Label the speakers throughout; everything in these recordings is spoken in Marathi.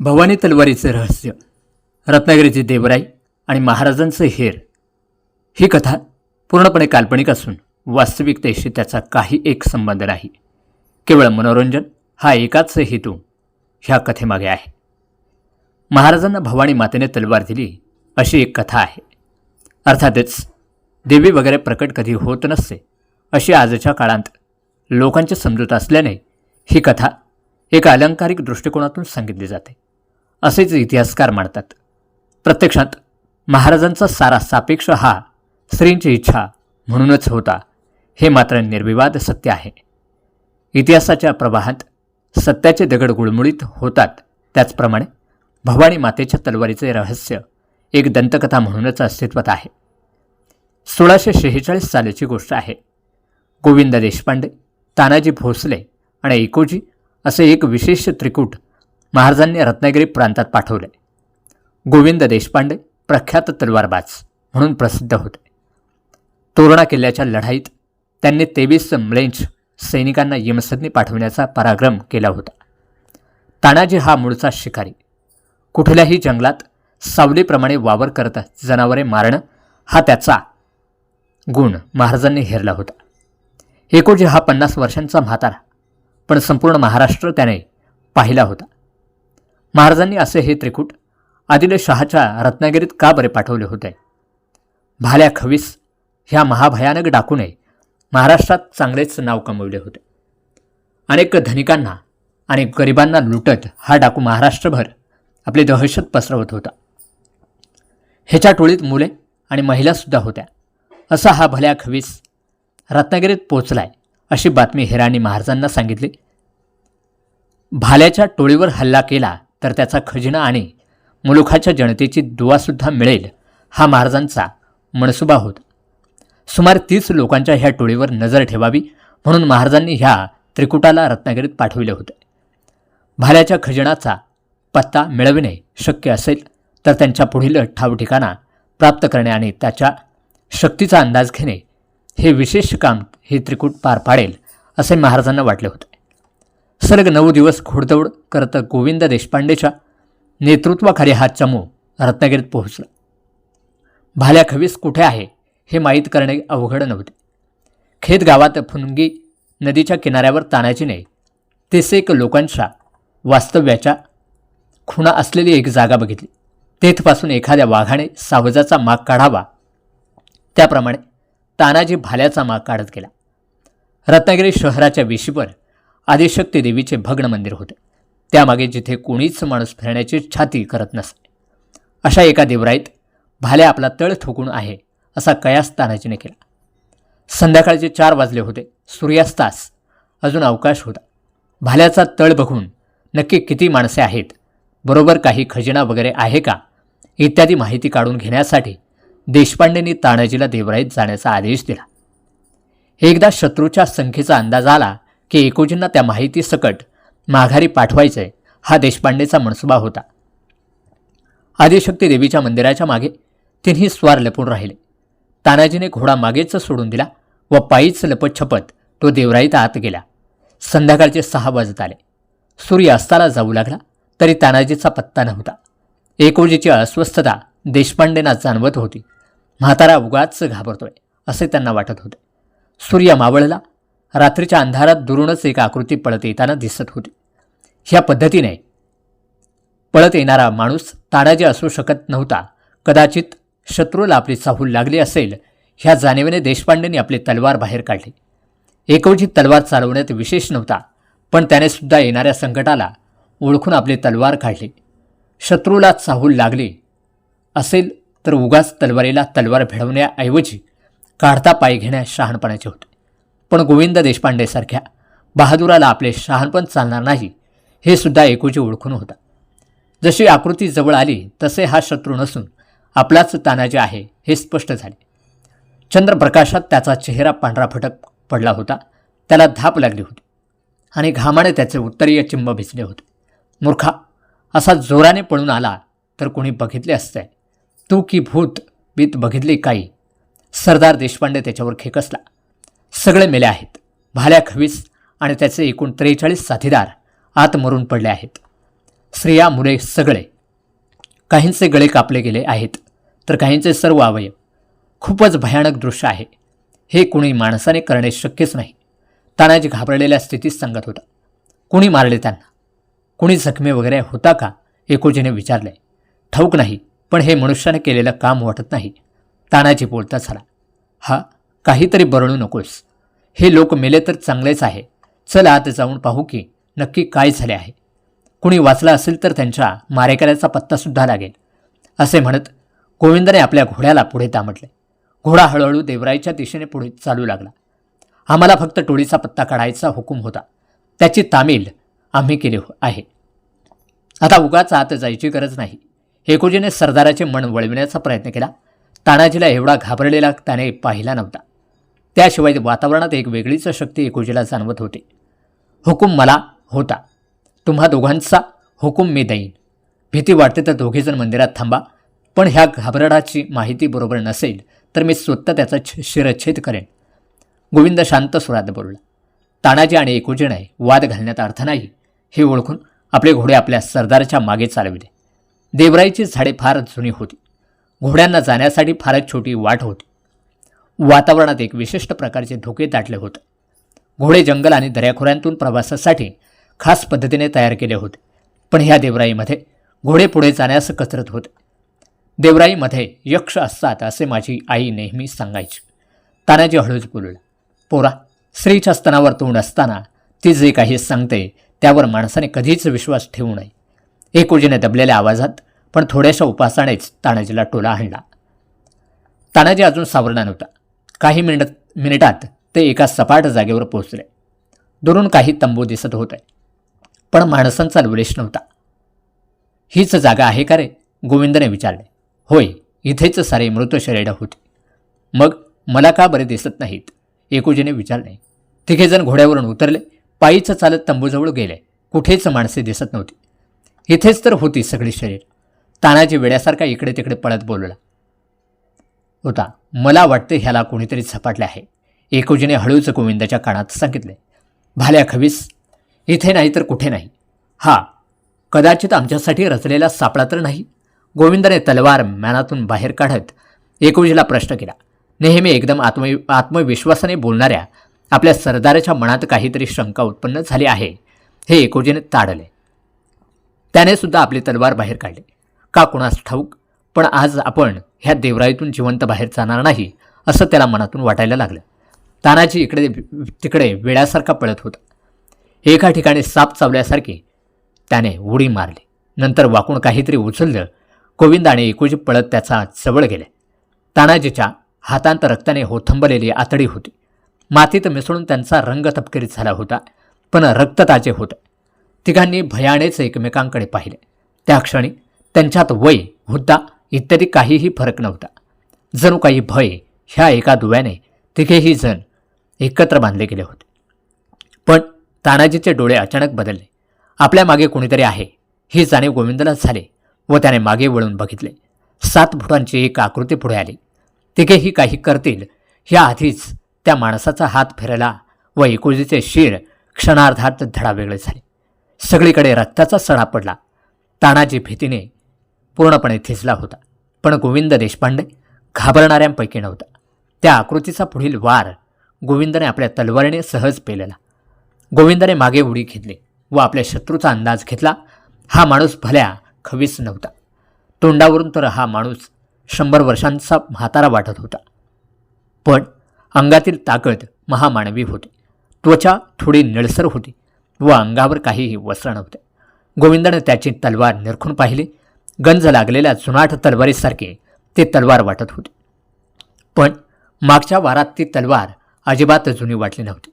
Speaker 1: भवानी तलवारीचे रहस्य. रत्नागिरीचे देवराई आणि महाराजांचे हेर. ही कथा पूर्णपणे काल्पनिक असून वास्तविकतेशी त्याचा काही एक संबंध नाही. केवळ मनोरंजन हा एकाच हेतू ह्या कथेमागे आहे. महाराजांना भवानी मातेने तलवार दिली अशी एक कथा आहे. अर्थातच देवी वगैरे प्रकट कधी होत नसते अशी आजच्या काळात लोकांची समजूत असल्याने ही कथा एका अलंकारिक दृष्टिकोनातून सांगितली जाते. असेच इतिहासकार मानतात प्रत्यक्षात महाराजांचा सारा सापेक्ष हा स्त्रींची इच्छा म्हणूनच होता हे मात्र निर्विवाद सत्य आहे. इतिहासाच्या प्रवाहात सत्याचे दगड गुळमुळीत होतात त्याचप्रमाणे भवानी मातेच्या तलवारीचे रहस्य एक दंतकथा म्हणूनच अस्तित्वात आहे. सोळाशे शेहेचाळीस सालाची गोष्ट आहे. गोविंद देशपांडे तानाजी भोसले आणि एकोजी असे एक विशेष त्रिकूट महाराजांनी रत्नागिरी प्रांतात पाठवले. गोविंद देशपांडे प्रख्यात तलवारबाज म्हणून प्रसिद्ध होते. तोरणा किल्ल्याच्या लढाईत त्यांनी तेवीस म्लेंच सैनिकांना यमसदनी पाठवण्याचा पराक्रम केला होता. तानाजी हा मूळचा शिकारी. कुठल्याही जंगलात सावलीप्रमाणे वावर करत जनावरे मारणं हा त्याचा गुण महाराजांनी हेरला होता. एकोजी हा पन्नास वर्षांचा म्हातारा पण संपूर्ण महाराष्ट्र त्याने पाहिला होता. महाराजांनी असे हे त्रिकूट आदिलशहाच्या रत्नागिरीत का बरे पाठवले होते? भाल्या खवीस ह्या महाभयानक डाकूने महाराष्ट्रात चांगलेच नाव कमवले होते. अनेक धनिकांना आणि गरिबांना लुटत हा डाकू महाराष्ट्रभर आपली दहशत पसरवत होता. ह्याच्या टोळीत मुले आणि महिलासुद्धा होत्या. असा हा भल्या खवीस रत्नागिरीत पोचलाय अशी बातमी हेरांनी महाराजांना सांगितली. भाल्याच्या टोळीवर हल्ला केला तर त्याचा खजिना आणि मुलुखाच्या जनतेची दुवासुद्धा मिळेल हा महाराजांचा मनसुबा होता. सुमारे तीस लोकांच्या ह्या टोळीवर नजर ठेवावी म्हणून महाराजांनी ह्या त्रिकुटाला रत्नागिरीत पाठविले होते. भाल्याच्या खजिनाचा पत्ता मिळविणे शक्य असेल तर त्यांच्या पुढील ठाव ठिकाणा प्राप्त करणे आणि त्याच्या शक्तीचा अंदाज घेणे हे विशेष काम हे त्रिकूट पार पाडेल असे महाराजांना वाटले होते. सलग नऊ दिवस घोडदौड करत गोविंद देशपांडेच्या नेतृत्वाखाली हा चमू रत्नागिरीत पोहोचला. भाल्या खवीस कुठे आहे हे माहीत करणे अवघड नव्हते. खेत गावात फुनगी नदीच्या किनाऱ्यावर तानाजीने तेसेक लोकांच्या वास्तव्याच्या खुणा असलेली एक जागा बघितली. तेथपासून एखाद्या वाघाने सावजाचा माग काढावा. त्याप्रमाणे तानाजी भाल्याचा माग काढत गेला. रत्नागिरी शहराच्या वेशीवर आदिशक्ती देवीचे भग्न मंदिर होते. त्यामागे जिथे कोणीच माणूस फिरण्याची छाती करत नसे. अशा एका देवराईत भाल्या आपला तळ ठोकून आहे असा कयास तानाजीने केला. संध्याकाळचे चार वाजले होते. सूर्यास्तास अजून अवकाश होता. भाल्याचा तळ बघून नक्की किती माणसे आहेत? बरोबर काही खजिना वगैरे आहे का? इत्यादी माहिती काढून घेण्यासाठी देशपांडेंनी तानाजीला देवराईत जाण्याचा आदेश दिला. एकदा शत्रूच्या संख्येचा अंदाज आला की एकोजींना त्या माहितीसकट माघारी पाठवायचे हा देशपांडेचा मनसुबा होता. आदिशक्ती देवीच्या मंदिराच्या मागे तिन्ही स्वार लपून राहिले. तानाजीने घोडा मागेच सोडून दिला व पायीच लपतछपत तो देवराईत आत गेला. संध्याकाळचे सहा वाजत आले. सूर्य अस्ताला जाऊ लागला तरी तानाजीचा पत्ता नव्हता. एकोजीची अस्वस्थता देशपांडेंना जाणवत होती. म्हातारा उगाच घाबरतोय असे त्यांना वाटत होते. सूर्य मावळला रात्रीच्या अंधारात दुरूनच एक आकृती पळत येताना दिसत होती. ह्या पद्धतीने पळत येणारा माणूस तानाजी असू शकत नव्हता. कदाचित शत्रूला आपली चाहूल लागली असेल ह्या जाणीवेने देशपांडेंनी आपली तलवार बाहेर काढली. एकोजी तलवार चालवण्यात विशेष नव्हता पण त्याने सुद्धा येणाऱ्या संकटाला ओळखून आपली तलवार काढली. शत्रूला चाहूल लागली असेल तर उगाच तलवारीला तलवार भिडवण्याऐवजी काढता पाय घेण्यास शहाणपणाचे होते. पण गोविंद देशपांडेसारख्या बहादुराला आपले शहाणपण चालणार नाही हे सुद्धा एकोजी ओळखून होता. जशी आकृती जवळ आली तसे हा शत्रू नसून आपलाच तानाजी आहे हे स्पष्ट झाले. चंद्रप्रकाशात त्याचा चेहरा पांढरा फटक पडला होता त्याला धाप लागली होती आणि घामाने त्याचे उत्तरीय चिंब भिजले होते. मूर्खा असा जोराने पळून आला तर कोणी बघितले असते? तू की भूत बीत बघितली काही. सरदार देशपांडे त्याच्यावर खेकसला. सगळे मेले आहेत. भाल्या खवीस आणि त्याचे एकूण त्रेचाळीस साथीदार आत मरून पडले आहेत. स्त्रिया मुले सगळे. काहींचे गळे कापले गेले आहेत तर काहींचे सर्व अवयव. खूपच भयानक दृश्य आहे. हे कुणी माणसाने करणे शक्यच नाही. तानाजी घाबरलेल्या स्थितीत सांगत होता. कुणी मारले त्यांना? कुणी जखमी वगैरे होता का? एकोजीने विचारले. ठाऊक नाही. पण हे मनुष्याने केलेलं काम वाटत नाही. तानाजी बोलता झाला हा काहीतरी बरळू नकोस. हे लोक मेले तर चांगलेच आहे. चल आत जाऊन पाहू की नक्की काय झाले आहे. कुणी वाचला असेल तर त्यांच्या मारेकऱ्याचा पत्तासुद्धा लागेल. असे म्हणत गोविंदाने आपल्या घोड्याला पुढे दामटले घोडा हळूहळू देवराईच्या दिशेने पुढे चालू लागला. आम्हाला फक्त टोळीचा पत्ता काढायचा हुकूम होता. त्याची तामील आम्ही केली हो- आहे. आता उगाच आत जायची गरज नाही. एकोजीने सरदाराचे मन वळविण्याचा प्रयत्न केला. तानाजीला एवढा घाबरलेला त्याने पाहिला नव्हता. त्याशिवाय वातावरणात एक वेगळीच शक्ती एकोजीला जाणवत होती. हुकूम मला होता. तुम्हा दोघांचा हुकूम मी देईन. भीती वाटते तर दोघेजण मंदिरात थांबा. पण ह्या घाबरडाची माहिती बरोबर नसेल तर मी स्वतः त्याचा छ- शिरच्छेद करेन. गोविंद शांत सुरात बोलला. तानाजी आणि एकोजीने वाद घालण्यात अर्थ नाही हे ओळखून आपले घोडे आपल्या सरदारच्या मागे चालविले. देवराईची झाडे फार जुनी होती. घोड्यांना जाण्यासाठी फारच छोटी वाट होती. वातावरणात एक विशिष्ट प्रकारचे धोके दाटले होते. घोडे जंगल आणि दऱ्याखोऱ्यांतून प्रवासासाठी खास पद्धतीने तयार केले होते. पण ह्या देवराईमध्ये घोडे पुढे जाण्यास कचरत होते. देवराईमध्ये यक्ष असतात असे माझी आई नेहमी सांगायची. तानाजी हळूच बोलला पोरा स्त्रीच्या स्तनावर तोंड असताना ती जे काही सांगते त्यावर माणसाने कधीच विश्वास ठेवू नये. एकोजीने दबलेल्या आवाजात पण थोड्याशा उपासानेच तानाजीला टोला हाणला. तानाजी अजून सावरला नव्हता. काही मिनिट मिनिटात ते एका सपाट जागेवर पोहोचले. दुरून काही तंबू दिसत होते पण माणसांचा लवलेश नव्हता. हीच जागा आहे का रे? गोविंदने विचारले. होय इथेच सारे मृत शरीर होते. मग मला का बरे दिसत नाहीत? एकोजीने विचारले. तिघेजण घोड्यावरून उतरले. पायीच चालत तंबूजवळ गेले. कुठेच माणसे दिसत नव्हती. इथेच तर होती सगळी शरीर. तानाजी वेड्यासारखा इकडे तिकडे पळत बोलला. होता मला वाटते ह्याला कोणीतरी झपाटले आहे. एकोजीने हळूच गोविंदाच्या कानात सांगितले. भाल्या खवीस इथे नाही तर कुठे नाही? हा कदाचित आमच्यासाठी रचलेला सापळा तर नाही? गोविंदाने तलवार मॅनातून बाहेर काढत एकोजीला प्रश्न केला. नेहमी एकदम आत्म आत्मविश्वासाने बोलणाऱ्या आपल्या सरदाराच्या मनात काहीतरी शंका उत्पन्न झाली आहे. हे एकोजीने ताडले. त्याने सुद्धा आपली तलवार बाहेर काढली. का कुणास ठाऊक? पण आज आपण ह्या देवराईतून जिवंत बाहेर जाणार नाही असं त्याला मनातून वाटायला लागलं. तानाजी इकडे तिकडे वेळासारखा पळत होता. एका ठिकाणी साप चावल्यासारखी त्याने उडी मारली. नंतर वाकून काहीतरी उचललं. गोविंद आणि एकोजी पळत त्याचा जवळ गेले. तानाजीच्या हातांत रक्ताने होथंबलेली आतडी होती. मातीत मिसळून त्यांचा रंग तपकिरीत झाला होता पण रक्त ताजे होतं. तिघांनी भयानेच एकमेकांकडे पाहिले. त्या क्षणी त्यांच्यात वय हुद्दा इत्यादी काहीही फरक नव्हता. जणू काही भय ह्या एका दुव्याने तिघेही जण एकत्र बांधले गेले होते. पण तानाजीचे डोळे अचानक बदलले. आपल्या मागे कोणीतरी आहे. ही जाणीव गोविंदला झाले व त्याने मागे वळून बघितले. सात फुटांची एक आकृती पुढे आली. तिघेही काही करतील ह्या आधीच त्या माणसाचा हात फिरला व एकोजीचे शिर क्षणार्धात धडावेगळे झाले. सगळीकडे रक्ताचा सडा पडला. तानाजी भीतीने पूर्णपणे थिजला होता. पण गोविंद देशपांडे घाबरणाऱ्यांपैकी नव्हता. त्या आकृतीचा पुढील वार गोविंदने आपल्या तलवारीने सहज पेलला. गोविंदाने मागे उडी घेतली व आपल्या शत्रूचा अंदाज घेतला. हा माणूस भल्या खवीस नव्हता. तोंडावरून तर हा माणूस शंभर वर्षांचा म्हातारा वाटत होता. पण अंगातील ताकद महामानवी होती. त्वचा थोडी निळसर होती. व अंगावर काहीही वस्त्र नव्हते. गोविंदाने त्याची तलवार निरखून पाहिली. गंज लागलेल्या जुनाट तलवारीसारखे ते तलवार वाटत होते. पण मागच्या वारात ती तलवार अजिबात जुनी वाटली नव्हती.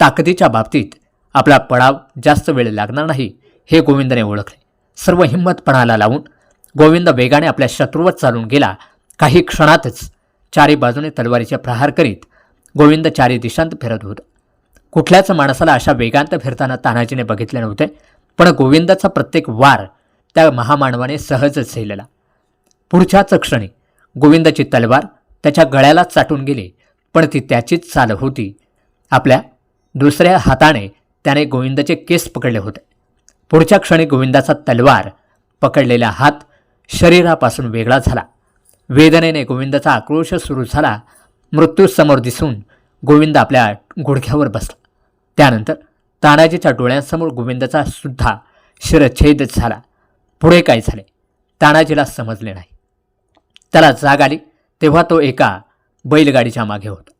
Speaker 1: ताकदीच्या बाबतीत आपला पडाव जास्त वेळ लागणार नाही हे गोविंदने ओळखले. सर्व हिंमतपणाला लावून गोविंद वेगाने आपल्या शत्रूवर चालून गेला. काही क्षणातच चारी बाजूने तलवारीचे प्रहार करीत गोविंद चारी दिशांत फिरत होता. कुठल्याच माणसाला अशा वेगांत फिरताना तानाजीने बघितले नव्हते पण गोविंदाचा प्रत्येक वार त्या महामानवाने सहजच झेलला. पुढच्याच क्षणी गोविंदाची तलवार त्याच्या गळ्याला चाटून गेली पण ती त्याचीच चाल होती. आपल्या दुसऱ्या हाताने त्याने गोविंदाचे केस पकडले होते. पुढच्या क्षणी गोविंदाचा तलवार पकडलेला हात शरीरापासून वेगळा झाला. वेदनेने गोविंदाचा आक्रोश सुरू झाला. मृत्यूसमोर दिसून गोविंद आपल्या गुडघ्यावर बसला. त्यानंतर तानाजीच्या डोळ्यांसमोर गोविंदाचा सुद्धा शिरच्छेद झाला. पुढे काय झाले? तानाजीला समजले नाही. त्याला जाग आली तेव्हा तो एका बैलगाडीच्या मागे होता.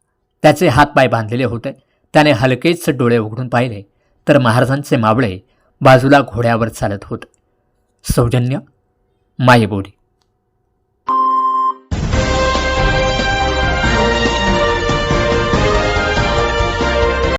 Speaker 1: त्याचे हातपाय बांधलेले होते. त्याने हलकेच डोळे उघडून पाहिले तर महाराजांचे मावळे बाजूला घोड्यावर चालत होते. सौजन्य मायेबोडी